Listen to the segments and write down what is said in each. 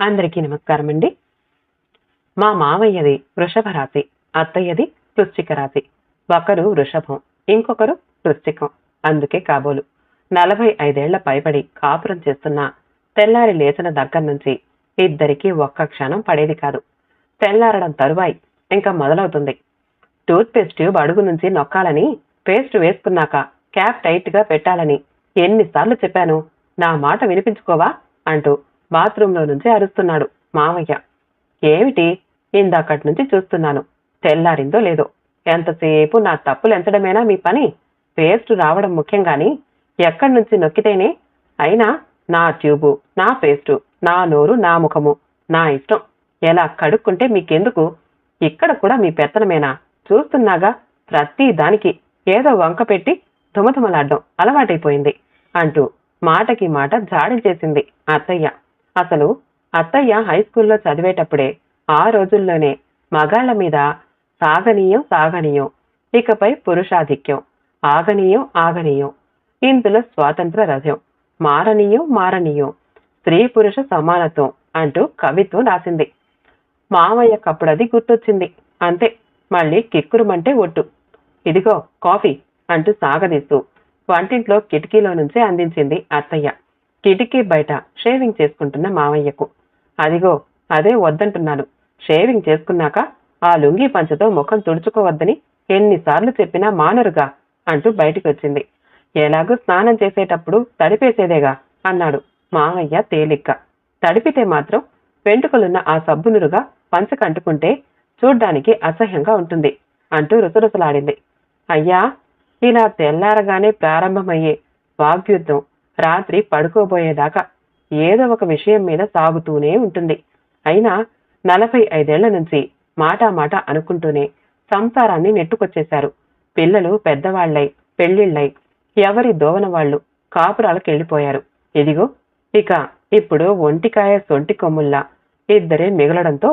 అందరికీ నమస్కారం అండి మా మామయ్యది వృషభ రాశి అత్తయ్యది వృశ్చిక రాశి. ఒకరు వృషభం ఇంకొకరు వృశ్చికం. అందుకే కాబోలు. నలభై ఐదేళ్ళ పైబడి కాపురం చేస్తున్న తెల్లారి లేచిన దగ్గర నుంచి ఇద్దరికీ ఒక్క క్షణం పడేది కాదు. తెల్లారడం తరువాయి ఇంకా మొదలవుతుంది. టూత్ పేస్ట్ ట్యూబ్ అడుగు నుంచి నొక్కాలని పేస్ట్ వేసుకున్నాక క్యాప్ టైట్గా పెట్టాలని ఎన్నిసార్లు చెప్పాను. నా మాట వినిపించుకోవా? అంటూ బాత్రూంలో నుంచి అరుస్తున్నాడు మామయ్య ఏమిటి? ఇందాకటి నుంచి చూస్తున్నాను. తెల్లారిందో లేదో. ఎంతసేపు నా తప్పులు ఎంచడమేనా మీ పని? పేస్ట్ రావడం ముఖ్యం కానీ ఎక్కడి నుంచి నొక్కితేనే? అయినా నా ట్యూబు నా పేస్టు నా నోరు నా ముఖము నా ఇష్టం. ఎలా కడుక్కుంటే మీకెందుకు? ఇక్కడ కూడా మీ పెత్తనమేనా? చూస్తున్నాగా? ప్రతి దానికి ఏదో వంక పెట్టి ధుమధుమలాడ్డం అలవాటైపోయింది అంటూ మాటకి మాట జాడి చేసింది అత్తయ్య. అసలు అత్తయ్య హై స్కూల్లో చదివేటప్పుడే ఆ రోజుల్లోనే మగాళ్ళ మీద సాగనీయం సాగనీయం ఇకపై పురుషాధిక్యం ఆగనీయం ఆగనీయం ఇందులో స్వాతంత్ర రథం మారనీయం మారనీయం స్త్రీ పురుష సమానత్వం అంటూ కవిత్వం రాసింది. మామయ్యకప్పుడది గుర్తొచ్చింది అంతే మళ్ళీ కిక్కురుమంటే ఒట్టు. ఇదిగో కాఫీ అంటూ సాగదీస్తూ వంటింట్లో కిటికీలో నుంచే అందించింది అత్తయ్య. కిటికీ బయట షేవింగ్ చేసుకుంటున్న మామయ్యకు అదిగో అదే వద్దంటున్నాను షేవింగ్ చేసుకున్నాక ఆ లుంగీ పంచతో ముఖం తుడుచుకోవద్దని ఎన్నిసార్లు చెప్పినా మానరుగా అంటూ బయటికి వచ్చింది ఎలాగూ స్నానం చేసేటప్పుడు తడిపేసేదేగా అన్నాడు మామయ్య తేలిక్క తడిపితే మాత్రం వెంట్రుకలున్న ఆ సబ్బునురుగా పంచకంటుకుంటే చూడ్డానికి అసహ్యంగా ఉంటుంది అంటూ రుసరుసలాడింది. అయ్యా ఇలా తెల్లారగానే ప్రారంభమయ్యే వాగ్యుద్ధం రాత్రి పడుకోబోయేదాకా ఏదో ఒక విషయం మీద సాగుతూనే ఉంటుంది. అయినా నలభై ఐదేళ్ళ నుంచి మాటా మాట అనుకుంటూనే సంసారాన్ని నెట్టుకొచ్చేశారు. పిల్లలు పెద్దవాళ్ళై పెళ్ళిళ్ళై ఎవరి దోవన వాళ్ళు కాపురాలకు వెళ్ళిపోయారు. ఇదిగో ఇక ఇప్పుడు ఒంటికాయ సొంటి కొమ్ముల్లా ఇద్దరే మిగలడంతో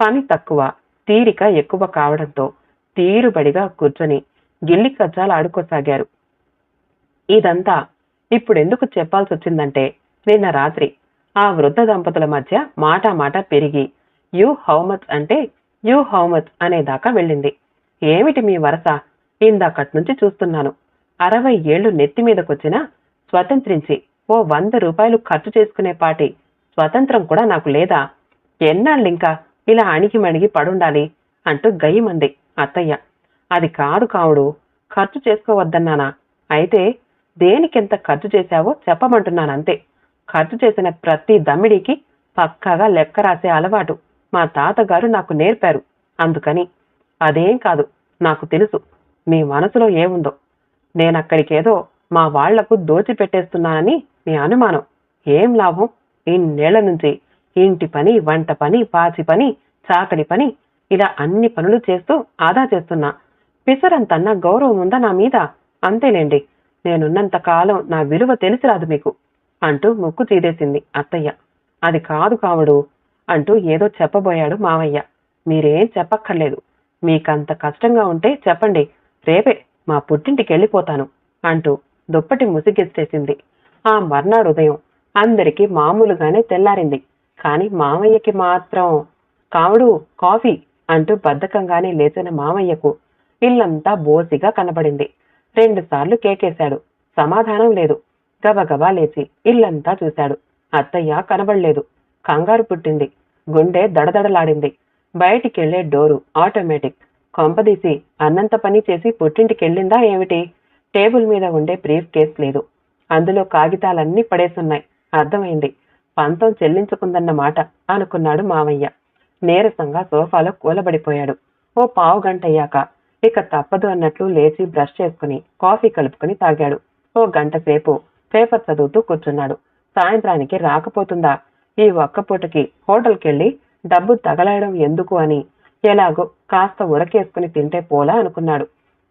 పని తక్కువ తీరిక ఎక్కువ కావడంతో తీరుబడిగా కూర్చొని గిల్లి కజ్జాలు ఆడుకోసాగారు. ఇదంతా ఇప్పుడు ఎందుకు చెప్పాల్సి వచ్చిందంటే నిన్న రాత్రి ఆ వృద్ధ దంపతుల మధ్య మాట మాట పెరిగి యూ హౌ మచ్ అంటే యూ హౌ మచ్ అనేదాకా వెళ్ళింది. ఏమిటి మీ వరస? ఇందాకటి నుంచి చూస్తున్నాను. అరవై ఏళ్ళు నెత్తి మీదకొచ్చినా స్వతంత్రించి ఓ వంద రూపాయలు ఖర్చు చేసుకునే పాటి స్వతంత్రం కూడా నాకు లేదా? ఎన్నాళ్ళింకా ఇలా అణిగి మణిగి పడుండాలి అంటూ గయ్యమంది అత్తయ్య. అది కాదు కావుడు ఖర్చు చేసుకోవద్దన్నానా? అయితే దేనికెంత ఖర్చు చేశావో చెప్పమంటున్నాను అంతే. ఖర్చు చేసిన ప్రతి దమ్మిడికి పక్కాగా లెక్క రాసే అలవాటు మా తాతగారు నాకు నేర్పారు. అందుకని అదేం కాదు నాకు తెలుసు మీ మనసులో ఏముందో. నేనక్కడికేదో మా వాళ్ళకు దోచిపెట్టేస్తున్నానని మీ అనుమానం. ఏం లాభం? ఇన్నేళ్ళ నుంచి ఇంటి పని వంట పని పాచి పని చాకలి పని ఇలా అన్ని పనులు చేస్తూ ఆదా చేస్తున్నా. పిసరంతన్న గౌరవం ఉందా నా మీద? అంతేలేండి. నేనున్నంత కాలం నా విలువ తెలిసి రాదు మీకు అంటూ ముక్కు చీదేసింది అత్తయ్య. అది కాదు కావడు అంటూ ఏదో చెప్పబోయాడు మావయ్య. మీరేం చెప్పక్కర్లేదు. మీకంత కష్టంగా ఉంటే చెప్పండి రేపే మా పుట్టింటికి వెళ్ళిపోతాను అంటూ దుప్పటి ముసిగిస్తేసింది. ఆ మర్నాడు ఉదయం అందరికీ మామూలుగానే తెల్లారింది కాని మామయ్యకి మాత్రం కావుడు కాఫీ అంటూ బద్ధకంగానే లేచిన మామయ్యకు ఇల్లంతా బోసిగా కనబడింది. రెండుసార్లు కేకేశాడు. సమాధానం లేదు. గబగబా లేచి ఇల్లంతా చూశాడు. అత్తయ్య కనబడలేదు. కంగారు పుట్టింది. గుండె దడదడలాడింది. బయటికెళ్ళే డోరు ఆటోమేటిక్. కొంపదీసి అన్నంత పని చేసి పుట్టింటికెళ్ళిందా ఏమిటి? టేబుల్ మీద ఉండే బ్రీఫ్ కేస్ లేదు. అందులో కాగితాలన్నీ పడేసున్నాయి. అర్థమైంది. పంతం చెల్లించుకుందన్న మాట అనుకున్నాడు మామయ్య నీరసంగా సోఫాలో కూలబడిపోయాడు. ఓ పావు గంట అయ్యాక ఇక తప్పదు అన్నట్లు లేచి బ్రష్ చేసుకుని కాఫీ కలుపుకుని తాగాడు. ఓ గంట సేపు పేపర్ చదువుతూ కూర్చున్నాడు. సాయంత్రానికి రాకపోతుందా? ఈ ఒక్క పూటకి హోటల్కెళ్ళి డబ్బు తగలయడం ఎందుకు అని ఎలాగో కాస్త ఉడకేసుకుని తింటే పోలా అనుకున్నాడు.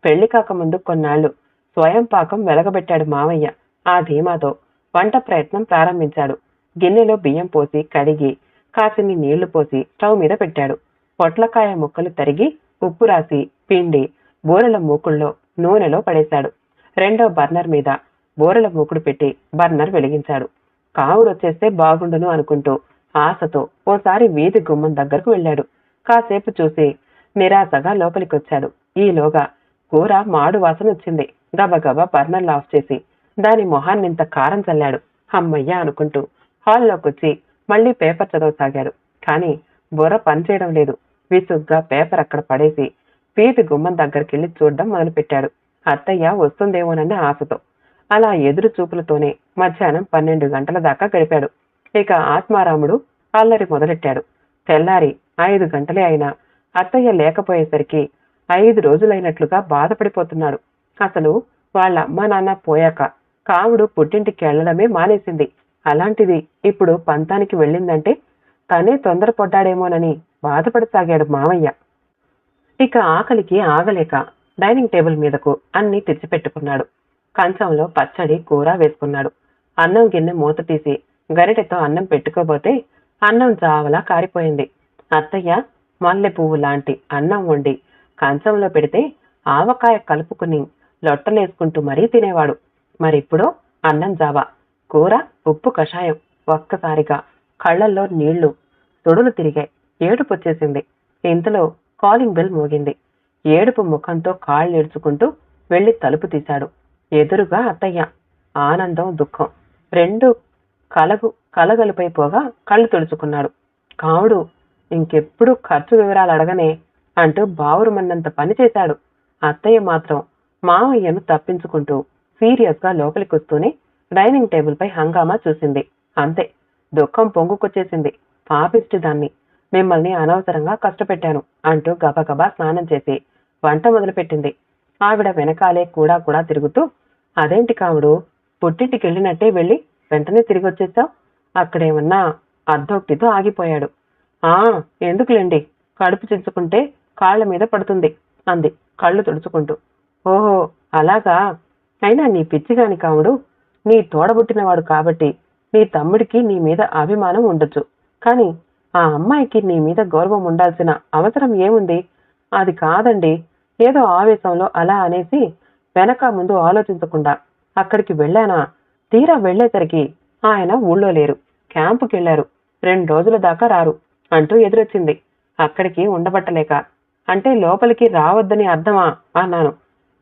పెళ్ళి కాకముందు కొన్నాళ్ళు స్వయం పాకం వెలగబెట్టాడు మావయ్య ఆ ధీమాతో వంట ప్రయత్నం ప్రారంభించాడు. గిన్నెలో బియ్యం పోసి కడిగి కాసిని నీళ్ళు పోసి స్టవ్ మీద పెట్టాడు. పొట్లకాయ ముక్కలు తరిగి ఉప్పు రాసి పిండి బోరెల మూకుల్లో నూనెలో పడేశాడు. రెండో బర్నర్ మీద బోరెల మూకుడు పెట్టి బర్నర్ వెలిగించాడు. కావుడొచ్చేస్తే బాగుండును అనుకుంటూ ఆశతో ఓసారి వీధి గుమ్మం దగ్గరకు వెళ్ళాడు. కాసేపు చూసి నిరాశగా లోపలికొచ్చాడు. ఈలోగా కూర మాడు వాసన వచ్చింది. గబగబా బర్నర్లు ఆఫ్ చేసి దాని మొహాన్నింత కారం చల్లాడు. అమ్మయ్య అనుకుంటూ హాల్లోకొచ్చి మళ్ళీ పేపర్ చదవసాగాడు. కానీ బుర్ర పనిచేయడం లేదు. విసుగ్గా పేపర్ అక్కడ పడేసి పీతి గుమ్మం దగ్గరికెళ్ళి చూడడం మొదలుపెట్టాడు. అత్తయ్య వస్తుందేమోనన్న ఆశతో. అలా ఎదురు చూపులతోనే మధ్యాహ్నం పన్నెండు గంటల దాకా గడిపాడు. ఇక ఆత్మారాముడు అల్లరి మొదలెట్టాడు. తెల్లారి ఐదు గంటలే అయినా అత్తయ్య లేకపోయేసరికి ఐదు రోజులైనట్లుగా బాధపడిపోతున్నాడు. అసలు వాళ్ళ అమ్మ నాన్న పోయాక కావుడు పుట్టింటికి వెళ్ళడమే మానేసింది. అలాంటిది ఇప్పుడు పంతానికి వెళ్ళిందంటే తనే తొందరపడ్డాడేమోనని బాధపడసాగాడు మామయ్య. ఇక ఆకలికి ఆగలేక డైనింగ్ టేబుల్ మీదకు అన్ని తెచ్చిపెట్టుకున్నాడు. కంచంలో పచ్చడి కూర వేసుకున్నాడు. అన్నం గిన్నె మూత తీసి గరిటెతో అన్నం పెట్టుకోబోతే అన్నం జావలా కారిపోయింది. అత్తయ్య మల్లె పువ్వు లాంటి అన్నం వండి కంచంలో పెడితే ఆవకాయ కలుపుకుని లొట్టలేసుకుంటూ మరీ తినేవాడు. మరిప్పుడో అన్నం జావా కూర ఉప్పు కషాయం ఒక్కసారిగా కళ్ళల్లో నీళ్ళు. తొడులు తిరిగాయి ఏడుపు వచ్చేసింది. ఇంతలో కాలింగ్ బెల్ మోగింది. ఏడుపు ముఖంతో కాళ్ళు ఏడ్చుకుంటూ వెళ్ళి తలుపు తీశాడు. ఎదురుగా అత్తయ్య. ఆనందం దుఃఖం. రెండు కలగు కలగలుపై పోగా కళ్ళు తుడుచుకున్నాడు. కావుడు ఇంకెప్పుడు ఖర్చు వివరాలు అడగనే అంటూ బావురుమన్నంత పని చేశాడు. అత్తయ్య మాత్రం మామయ్యను తప్పించుకుంటూ సీరియస్గా లోపలికొస్తూనే డైనింగ్ టేబుల్ పై హంగామా చూసింది. అంతే. దుఃఖం పొంగుకొచ్చేసింది. పాపిష్టి దాన్ని. మిమ్మల్ని అనవసరంగా కష్టపెట్టాను అంటూ గబగబా స్నానం చేసి వంట మొదలుపెట్టింది. ఆవిడ వెనకాలే కూడా కూడా తిరుగుతూ అదేంటి కావుడు పుట్టింటికి వెళ్ళినట్టే వెళ్ళి వెంటనే తిరిగి వచ్చేస్తావు అక్కడేమన్నా అర్ధోక్తితో ఆగిపోయాడు. ఆ ఎందుకులేండి? కడుపు చించుకుంటే కాళ్ళ మీద పడుతుంది అంది కళ్ళు తుడుచుకుంటూ. ఓహో అలాగా? అయినా నీ పిచ్చిగాని కావుడు నీ తోడబుట్టినవాడు కాబట్టి నీ తమ్ముడికి నీ మీద అభిమానం ఉండొచ్చు. కానీ ఆ అమ్మాయికి నీ మీద గౌరవం ఉండాల్సిన అవసరం ఏముంది? అది కాదండి. ఏదో ఆవేశంలో అలా అనేసి వెనక ముందు ఆలోచించకుండా అక్కడికి వెళ్ళానా? తీరా వెళ్ళేసరికి ఆయన ఊళ్ళో లేరు. క్యాంపుకి వెళ్ళారు రెండు రోజుల దాకా రారు అంటూ ఎదురొచ్చింది. అక్కడికి ఉండబట్టలేక. అంటే లోపలికి రావద్దని అర్థమా? అన్నాను.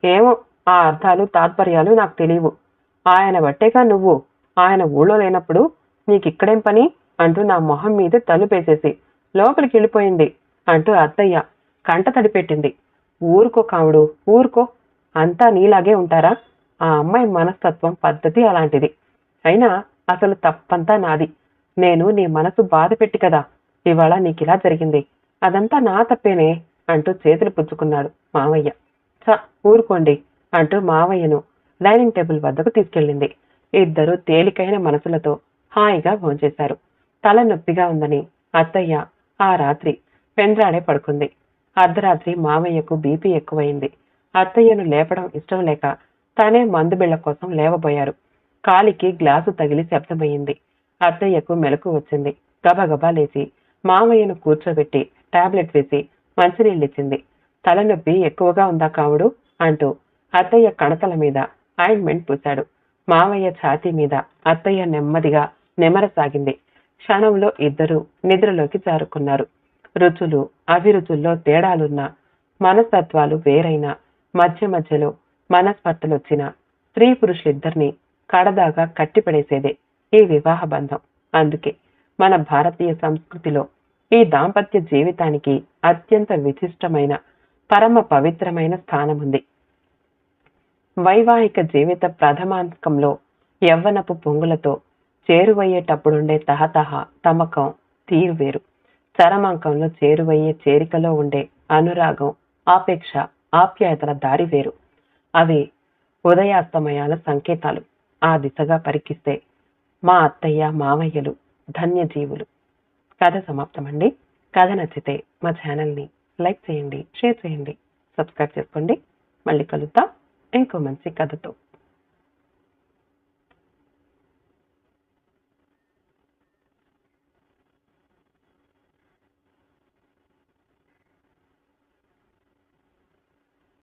ఏమో ఆ అర్థాలు తాత్పర్యాలు నాకు తెలియవు. ఆయన బట్టేగా నువ్వు ఆయన ఊళ్ళో లేనప్పుడు నీకిక్కడేం పని? అంటూ నా మొహం మీద తలుపేసేసి లోపలికి వెళ్ళిపోయింది అంటూ అత్తయ్య కంట తడిపెట్టింది. ఊరుకో కావుడు ఊరుకో. అంతా నీలాగే ఉంటారా? ఆ అమ్మాయి మనస్తత్వం పద్ధతి అలాంటిది. అయినా అసలు తప్పంతా నాది. నేను నీ మనసు బాధ పెట్టి కదా ఇవాళ నీకిలా జరిగింది. అదంతా నా తప్పేనే అంటూ చేతులు పుచ్చుకున్నాడు మావయ్య. చ ఊరుకోండి అంటూ మావయ్యను డైనింగ్ టేబుల్ వద్దకు తీసుకెళ్ళింది. ఇద్దరు తేలికైన మనసులతో హాయిగా భోంచేశారు. తల నొప్పిగా ఉందని అత్తయ్య ఆ రాత్రి పెండ్రాడే పడుకుంది. అర్ధరాత్రి మావయ్యకు బీపీ ఎక్కువైంది. అత్తయ్యను లేపడం ఇష్టం లేక తనే మందు బిళ్ళ కోసం లేవబోయారు. కాలికి గ్లాసు తగిలి శబ్దమయ్యింది. అత్తయ్యకు మెలకు వచ్చింది. గబగబా లేచి మామయ్యను కూర్చోబెట్టి టాబ్లెట్ వేసి మంచినీళ్ళిచ్చింది. తలనొప్పి ఎక్కువగా ఉందా కావుడు? అంటూ అత్తయ్య కణతల మీద ఆయింట్మెంట్ పూశాడు. మావయ్య ఛాతీ మీద అత్తయ్య నెమ్మదిగా నెమరసాగింది. క్షణంలో ఇద్దరూ నిద్రలోకి జారుకున్నారు. రుచులు అభిరుచుల్లో తేడాలున్నా మనస్తత్వాలు వేరైనా మధ్య మధ్యలో మనస్పర్ధలొచ్చిన స్త్రీ పురుషులిద్దరినీ కడదాగా కట్టిపడేసేదే ఈ వివాహ బంధం. అందుకే మన భారతీయ సంస్కృతిలో ఈ దాంపత్య జీవితానికి అత్యంత విశిష్టమైన పరమ పవిత్రమైన స్థానం ఉంది వైవాహిక జీవిత ప్రథమాంకంలో యవ్వనపు పొంగులతో చేరువయ్యేటప్పుడుండే తహతహ తమకం తీరు వేరు చరమాంకంలో చేరువయ్యే చేరికలో ఉండే అనురాగం ఆపేక్ష ఆప్యాయతల దారి వేరు. అవి ఉదయాస్తమయాల సంకేతాలు. ఆ దిశగా పరికిస్తే మా అత్తయ్య మావయ్యలు ధన్యజీవులు. కథ సమాప్తమండి. కథ నచ్చితే మా ఛానల్ని లైక్ చేయండి షేర్ చేయండి సబ్స్క్రైబ్ చేసుకోండి. మళ్ళీ కలుద్దాం. en conventie cadeau.